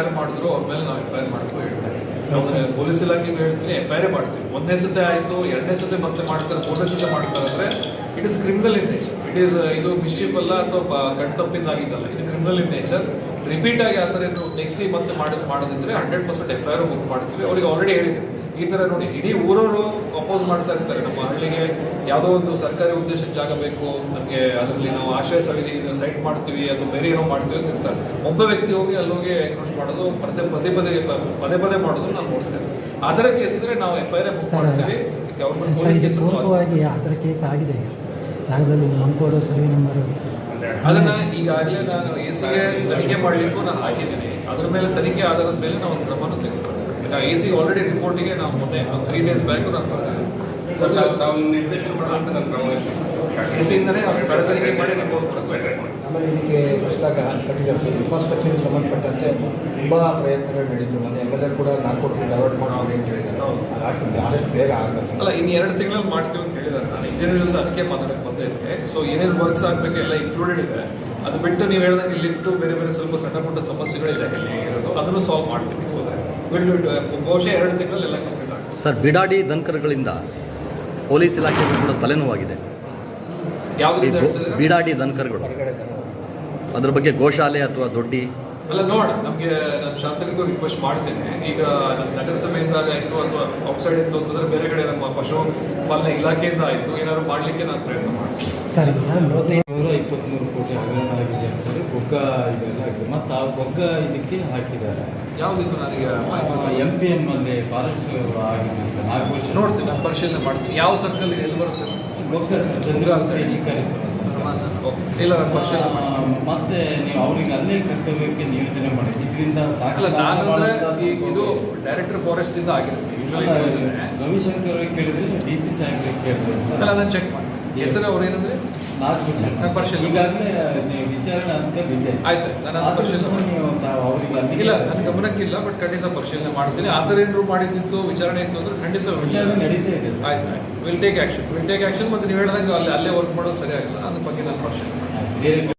ಯಾರು ಮಾಡಿದ್ರು ಅವ್ರ ಮೇಲೆ ನಾವು ಎಫ್ ಐ ಆರ್ ಹೇಳ್ತಾರೆ ನಾವು ಪೊಲೀಸ್ ಇಲಾಖೆಗೆ ಹೇಳ್ತೀನಿ ಎಫ್ ಐ ಆರ್ ಮಾಡ್ತೀವಿ. ಒಂದನೇ ಸತಿ ಆಯಿತು ಎರಡನೇ ಸತಿ ಮತ್ತೆ ಮಾಡ್ತಾರೆ ಮೂರನೇ ಸತಿ ಮಾಡ್ತಾರೆ ಅಂದ್ರೆ it is criminal in nature it is ಇದು ಮಿಸ್ಚೀಫ್ ಅಲ್ಲ ಅಥವಾ ಗಂಟು ತಪ್ಪಿಂದ ಆಗಿದ್ದಲ್ಲ. ಇದು ಕ್ರಿಮಿನಲ್ ಇನ್ ನೇಚರ್ ರಿಪೀಟ್ ಆಗಿ ಆ ಥರ ಏನು ತೆಗೆಸಿ ಮತ್ತೆ ಮಾಡೋದು ಮಾಡೋದಿದ್ರೆ hundred percent F I R book ಮಾಡ್ತೀವಿ. ಅವ್ರಿಗೆ ಆಲ್ರೆಡಿ ಹೇಳಿದೆ. ಈ ಥರ ನೋಡಿ ಇಡೀ ಊರವರು ಅಪೋಸ್ ಮಾಡ್ತಾ ಇರ್ತಾರೆ. ನಮ್ಮ ಹಳ್ಳಿಗೆ ಯಾವುದೋ ಒಂದು ಸರ್ಕಾರಿ ಉದ್ದೇಶಕ್ಕೆ ಜಾಗ ಬೇಕು ನಮಗೆ ಅದರಲ್ಲಿ ನಾವು ಆಶ್ರಯ ಸಮಿತಿ ಸೈಟ್ ಮಾಡ್ತೀವಿ ಅಥವಾ ಬೇರೆ ಏನೋ ಮಾಡ್ತೀವಿ ಅಂತ ಇರ್ತಾರೆ. ಒಬ್ಬ ವ್ಯಕ್ತಿ ಹೋಗಿ ಅಲ್ಲಿ ಹೋಗಿ ಎನ್ಕ್ರೋಚ್ ಮಾಡೋದು ಪ್ರತಿ ಪದೇ ಪದೇ ಪದೇ ಪದೇ ಮಾಡೋದು ನಾವು ನೋಡ್ತೇವೆ ಅದರ ಕೇಸ್ ಇದ್ರೆ ನಾವು ಎಫ್ ಐ ಆರ್ ಬುಕ್ ಮಾಡ್ತೀವಿ ಗೌರ್ಮೆಂಟ್ ಪೊಲೀಸ್ ಕೇಸ್ ಕೇಸ್ ಆಗಿದೆ. ಜಾಗದಲ್ಲಿ ಮಂಕೋಡು ಸರ್ವೆ ನಂಬರ್. ಅದನ್ನ ಈಗಾಗಲೇ ನಾನು ಎ ಸಿಗೆ ತನಿಖೆ ಮಾಡಲಿಕ್ಕೂ ನಾನು ಹಾಕಿದ್ದೀನಿ. ಅದ್ರ ಮೇಲೆ ತನಿಖೆ ಆಧಾರದ ಮೇಲೆ ನಾವು ಒಂದು ಕ್ರಮವನ್ನು ತೆಗೆದುಕೊಳ್ತೀವಿ. ಈಗ ಎ ಸಿ ಆಲ್ರೆಡಿ ರಿಪೋರ್ಟಿಗೆ ನಾವು ಮೊನ್ನೆ ತ್ರೀ ಡೇಸ್ ಬ್ಯಾಕ್ ನಾನು ಬರ್ತೀನಿ ನಾವು ನಿರ್ದೇಶನ ಮಾಡುವಂತ ನಾನು ಕ್ರಮವಹಿಸ್ತೀನಿ ಎ ಸಿಯಿಂದಲೇ ಮಾಡಿ ರಿಪೋರ್ಟ್ ಆಮೇಲೆ ಇದಕ್ಕೆ ಹೊಸದಾಗ ಕಟ್ಟಿದ್ದಾರೆ ಸರ್ ಇನ್ಫ್ರಾಸ್ಟ್ರಕ್ಚರ್ಗೆ ಸಂಬಂಧಪಟ್ಟಂತೆ ತುಂಬ ಪ್ರಯತ್ನಗಳು ನಡೀತು. ನಾನು ಎಂ ಎಲ್ ಎ ಕೂಡ ನಾಲ್ಕು ಕೋಟಿ ಡೈವರ್ಟ್ ಮಾಡೋದು ಅಂತ ಹೇಳಿದ್ದಾರೆ. ಅಷ್ಟು ಆದಷ್ಟು ಬೇಗ ಆಗಬೇಕು. ಅಲ್ಲ ಇನ್ನು ಎರಡು ತಿಂಗಳಲ್ಲಿ ಮಾಡ್ತೀವಿ ಅಂತ ಹೇಳಿದ್ದಾರೆ. ನಾನು ಇಂಜಿನಿಯರ್ ಅಂತ ಅದಕ್ಕೆ ಮಾತಾಡಕ್ಕೆ ಬಂದಿದ್ದೆ. ಸೊ ಏನೇನು ವರ್ಕ್ಸ್ ಆಗಬೇಕು ಎಲ್ಲ ಇನ್ಕ್ಲೂಡೆಡ್ ಇದೆ. ಅದು ಬಿಟ್ಟು ನೀವು ಹೇಳಿದಂಗೆ ಲಿಫ್ಟು ಬೇರೆ ಬೇರೆ ಸ್ವಲ್ಪ ಸಣ್ಣ ಪುಟ್ಟ ಸಮಸ್ಯೆಗಳಿದೆ ಇರೋದು. ಅದನ್ನು ಸಾಲ್ವ್ ಮಾಡ್ತೀವಿ. ಬಹುಶಃ ಎರಡು ತಿಂಗಳಲ್ಲಿ ಎಲ್ಲ ಕಂಪ್ಲೀಟ್ ಆಗ್ತದೆ ಸರ್ ಬಿಡಾಡಿ ದನಕರುಗಳಿಂದ ಪೊಲೀಸ್ ಇಲಾಖೆಗೂ ಕೂಡ ತಲೆನೋವಾಗಿದೆ. ಈ ಗೋ- ಬಿಡಾಡಿ ದನಕರುಗಳು ಅದ್ರ ಬಗ್ಗೆ ಗೋಶಾಲೆ ಅಥವಾ ದೊಡ್ಡಿ ಅಲ್ಲ ನೋಡ ನಮಗೆ ನಮ್ಮ ಶಾಸಕರಿಗೂ ರಿಕ್ವೆಸ್ಟ್ ಮಾಡ್ತೀನಿ. ಈಗ ನಮ್ಮ ನಗರಸಭೆಯಿಂದ ಆಯಿತು ಅಥವಾ ಔಟ್ಸೈಡ್ ಇತ್ತು ಅಂತಂದ್ರೆ ಬೇರೆ ಕಡೆ ನಮ್ಮ ಪಶು ಪಾಲನೆ ಇಲಾಖೆಯಿಂದ ಆಯಿತು. ಏನಾದ್ರು ಮಾಡಲಿಕ್ಕೆ ನಾನು ಪ್ರಯತ್ನ ಮಾಡ್ತೀನಿ. ಸರ್ ನೂರ ಇಪ್ಪತ್ತ್ಮೂರು ಕೋಟಿ ಹಗರಣ ಆಗಿದೆ ಅಂತೇಳಿ ಇದೆಲ್ಲ ಆ ಬೊಗ್ಗ ಇದಕ್ಕೆ ಹಾಕಿದ್ದಾರೆ. ಯಾವ್ದಿದು ನನಗೆ ಮಾಹಿತಿ ಎಂ ಪಿ ಎಂ ಅಲ್ಲಿ ಫಾರೆಸ್ಟ್ ಆಗಿದೆ ಸರ್ ವರ್ಷ. ನೋಡ್ತೀನಿ ನಾನು ಪರಿಶೀಲನೆ ಮಾಡ್ತೀನಿ. ಯಾವ ಸರ್ಕಲ್ ಎಲ್ಲಿ ಬರುತ್ತೆ? ಬೊಗ್ಗ ಸರ್ ಹೇಳಿ. ಶಿಕಾರಿಪುರ ಸರ್. ಓಕೆ ಇಲ್ಲ ನಾನು ಪರಿಶೀಲನೆ ಆ, ಮತ್ತೆ ನೀವು ಅವ್ರಿಗೆ ಅಲ್ಲೇ ಕರ್ತವ್ಯಕ್ಕೆ ನಿಯೋಜನೆ ಮಾಡಿ. ಇದರಿಂದ ಸಾಕಲ್ಲ ನಾನಂದ್ರೆ ಈ- ಇದು ಡೈರೆಕ್ಟರ್ ಫಾರೆಸ್ಟ್ ಇಂದ ಆಗಿರುತ್ತೆ ಯೂಶಲಿ ರವಿಶಂಕರ್ ಅವ್ರಿಗೆ ಕೇಳಿದ್ರೆ ಡಿ ಸಿ ಸಾಹೇಬ್ರಿಗೆ ಕೇಳಿದ್ರೆ ಅಂತ. ನಾನು ಚೆಕ್ ಮಾಡ್ತೀನಿ. ಹೆಸರು ಅವ್ರು ಏನಂದ್ರೆ? ಪರಿಶೀಲನೆ ಈಗಾಗಲೇ ವಿಚಾರಣೆ ಅಂತ ಬಿದ್ದೆ ಆಯ್ತು ನಾನು ಅಲ್ಲಿಗೆ ಇಲ್ಲ ನನ್ನ ಗಮನಕ್ಕಿಲ್ಲ ಬಟ್ ಖಂಡಿತ ಪರಿಶೀಲನೆ ಮಾಡ್ತೀನಿ. ಆ ಥರ ಏನಾದ್ರು ಮಾಡಿದ್ದಿತ್ತು ವಿಚಾರಣೆ ಇತ್ತು ಅಂದ್ರೆ ಖಂಡಿತ ವಿಚಾರಣೆ. ನಡೀತಾ ಇದೆ ಆಯ್ತು ಆಯ್ತು. Will take action will take action ಮತ್ತೆ ನೀವು ಹೇಳಿದಂಗೆ ಅಲ್ಲಿ ಅಲ್ಲೇ ವರ್ಕ್ ಮಾಡೋದು ಸರಿಯಾಗಿಲ್ಲ. ಅದ್ರ ಬಗ್ಗೆ ನಾನು ಪರಿಶೀಲನೆ ಮಾಡ್ತೀನಿ.